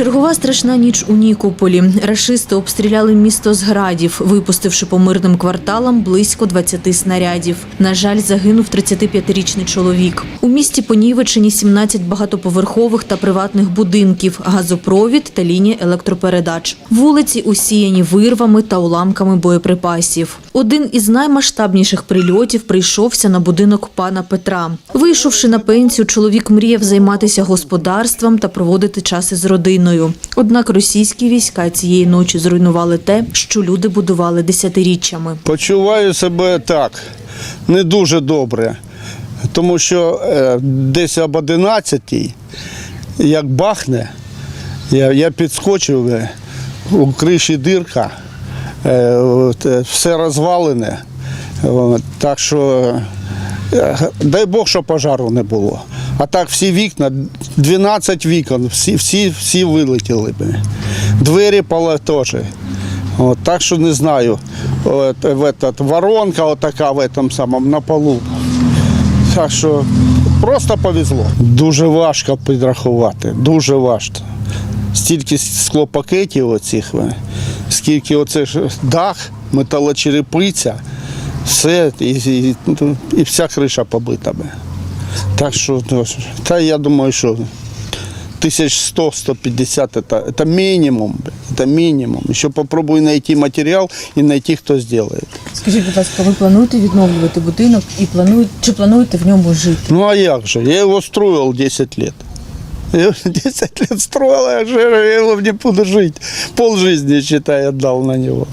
Чергова страшна ніч у Нікополі. Рашисти обстріляли місто з градів, випустивши по мирним кварталам близько 20 снарядів. На жаль, загинув 35-річний чоловік. У місті понівечені 17 багатоповерхових та приватних будинків, газопровід та лінія електропередач. Вулиці усіяні вирвами та уламками боєприпасів. Один із наймасштабніших прильотів прийшовся на будинок пана Петра. Вийшовши на пенсію, чоловік мріяв займатися господарством та проводити час із родиною. Однак російські війська цієї ночі зруйнували те, що люди будували десятиріччями. Почуваю себе так, не дуже добре, тому що е, десь об 11-й, як бахне, я, я підскочив, е, у криші дирка, е, все розвалене. Так що дай Бог, що пожару не було. А так всі вікна, 12 вікон, всі, всі, всі вилетіли. Двері теж. От, так що не знаю. От, в этот, воронка отака в этом самому на полу. Так що просто повезло. Дуже важко підрахувати, дуже важко. Стільки склопакетів оцих, скільки оце дах, металочерепиця, все, і, і, і вся криша побита. би. Так що, ну, та я думаю, що 1100-150 это, это минимум, бля, это минимум. Еще попробуй найти материал и найти, кто сделает. Скажіть, будь ласка, ви плануєте відновлювати будинок і плануєте чи плануєте в ньому жити? Ну а як же? Я его строил 10 лет. Я его 10 лет строил, а я же я его не буду жить. Пол жизни, считай, отдал на него.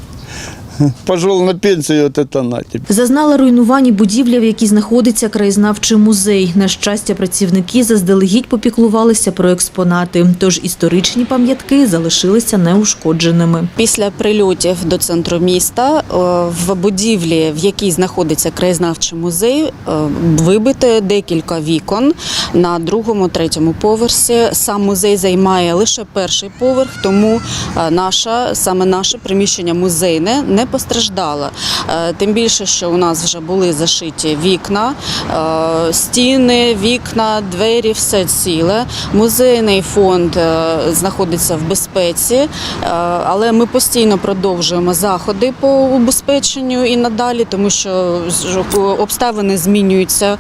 Пошел на пенсию, вот это на тебе. Зазнала руйнувань будівля, в якій знаходиться краєзнавчий музей. На щастя, працівники заздалегідь попіклувалися про експонати, тож історичні пам'ятки залишилися неушкодженими. Після прильотів до центру міста е, в будівлі, в якій знаходиться краєзнавчий музей, е, вибито декілька вікон на другому, третьому поверсі. Сам музей займає лише перший поверх, тому е, наша саме наше приміщення музейне не постраждало. Е, Тим більше, що у нас вже були зашиті вікна, е, стіни, вікна, двері, все ціле. Музейний фонд е, знаходиться в безпеці, але ми постійно продовжуємо заходи по убезпеченню і надалі, тому що обставини змінюються.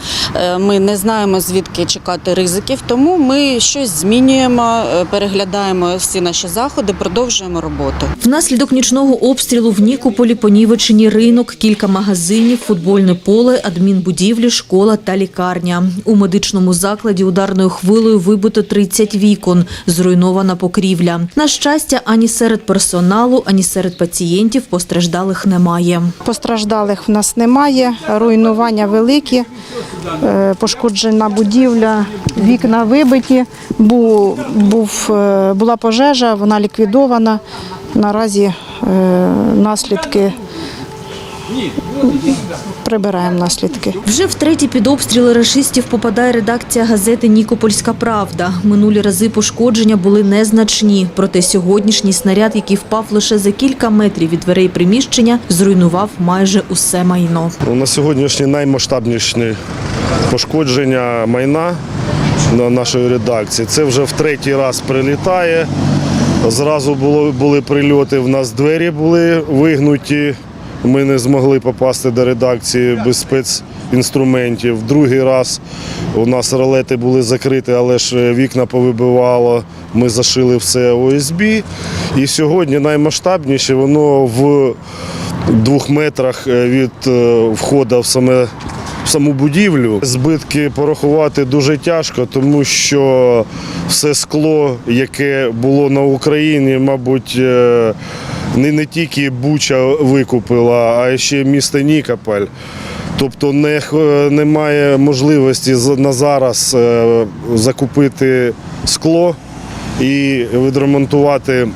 Ми не знаємо звідки чекати ризиків, тому ми щось змінюємо, переглядаємо всі наші заходи, продовжуємо роботу. Внаслідок нічного обстрілу в Нікополі понівечені ринок, кілька магазинів, футбольне поле, адмінбудівлі, школа та лікарня. У медичному закладі ударною хвилею вибито 30 вікон, зруйнована покрівля. На щастя, ані серед персоналу, ані серед пацієнтів постраждалих немає. Постраждалих в нас немає, руйнування великі, е, пошкоджена будівля, вікна вибиті. Був, е, була пожежа, вона ліквідована. Наразі наслідки прибираємо наслідки. Вже втретє під обстріли рашистів попадає редакція газети Нікопольська Правда. Минулі рази пошкодження були незначні. Проте сьогоднішній снаряд, який впав лише за кілька метрів від дверей приміщення, зруйнував майже усе майно. На сьогоднішнє наймасштабніше пошкодження майна на нашої редакції. Це вже в третій раз прилітає. Зразу було, були прильоти, в нас двері були вигнуті. Ми не змогли попасти до редакції без спецінструментів. Другий раз у нас ролети були закриті, але ж вікна повибивало. Ми зашили все ОСБ. І сьогодні наймасштабніше воно в двох метрах е, від е, входу в саме саму будівлю. Збитки порахувати дуже тяжко, тому що все скло, яке було на Україні, мабуть, е, не, не тільки Буча викупила, а ще місто Нікополь. Тобто не, немає можливості на зараз е, закупити скло і відремонтувати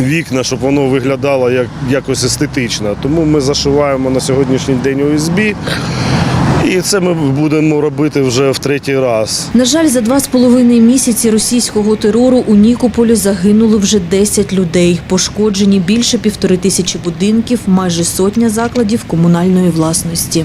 вікна, щоб воно виглядало як якось естетично. Тому ми зашиваємо на сьогоднішній день ОСБ. І це ми будемо робити вже в третій раз. На жаль, за два з половиною місяці російського терору у Нікополі загинуло вже 10 людей. Пошкоджені більше півтори тисячі будинків, майже сотня закладів комунальної власності.